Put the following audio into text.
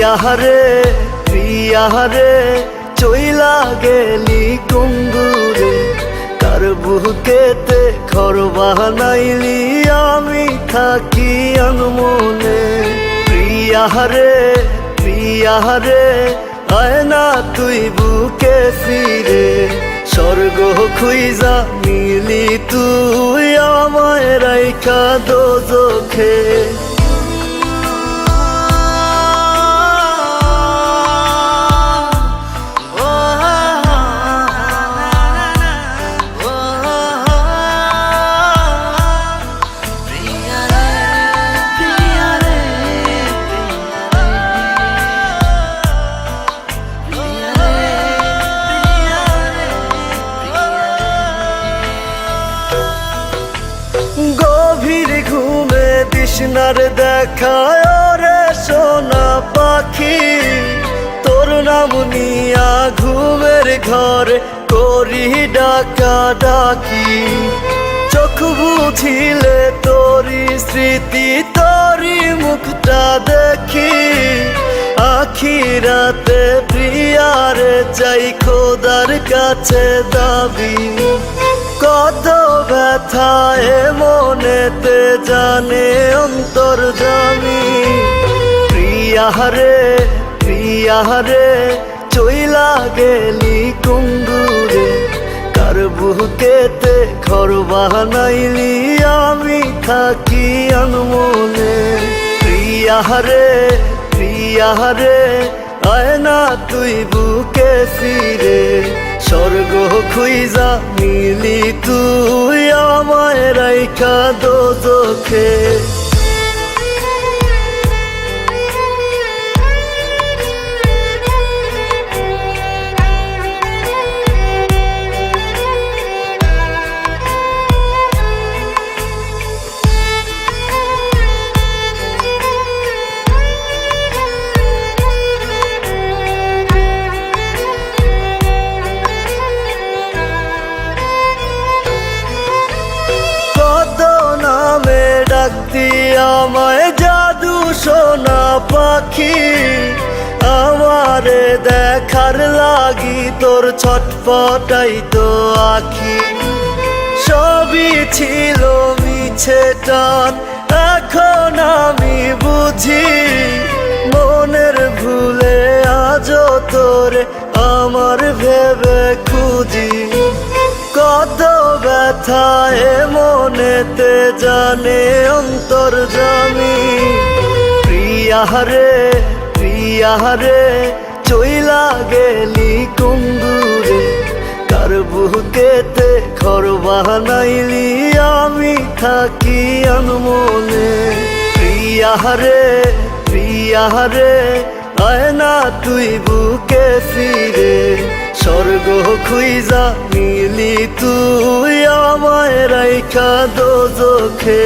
প্রিয়াহারে প্রিয়াহারে, চইলা গেলি কুঙ্গুরে তার বুকেতে ঘর বানাইলি, আমি থাকি আনমনে। প্রিয়াহারে প্রিয়াহারে, আয় না তুই বুকে ফিরে। স্বর্গ খুইজা মিলি তুই আমায় রাইখা তৃষ্ণার দেখায় রে সোনা পাখি। তোর নাম নিয়া ঘুমের ঘরে করি ডাকা ডাকি। চোখ বুঝিলে তোরি স্মৃতি, তোরি মুখটা দেখি। আখি রাতে প্রিয়ারে চাই খোদার কাছে দাবি। কত ব্যথায় মনেতে জানে অন্তর জামি প্রিয়াহারে প্রিয়াহারে চইলা গেলি কুঙ্গুরে কার বুকেতে ঘর বানাইলি আমি থাকি আনমনে। প্রিয়াহারে প্রিয়াহারে আয় না তুই বুকে ফিরে। স্বর্গ খুইজা মিলি তুই আমায় রাইখা দো পাখি আমারে দেখার লাগি, তোর ছটফটাই তো আখি। সবই ছিল মিছে টান, এখন আমি বুঝি মনের ভুলে আজ তোরে আমার ভেবে খুঁজি। কত ব্যথায় মনেতে জানে অন্তর জামি প্রিয়াহারে প্রিয়াহারে চইলা গেলি কুঙ্গুরে কার বুকেতে ঘর বানাইলি, আমি থাকি আনমনে। প্রিয়াহারে প্রিয়াহারে আয় না তুই বুকে ফিরে। স্বর্গ খুইজা মিলি তুই আমায় রাইখা দো চোখে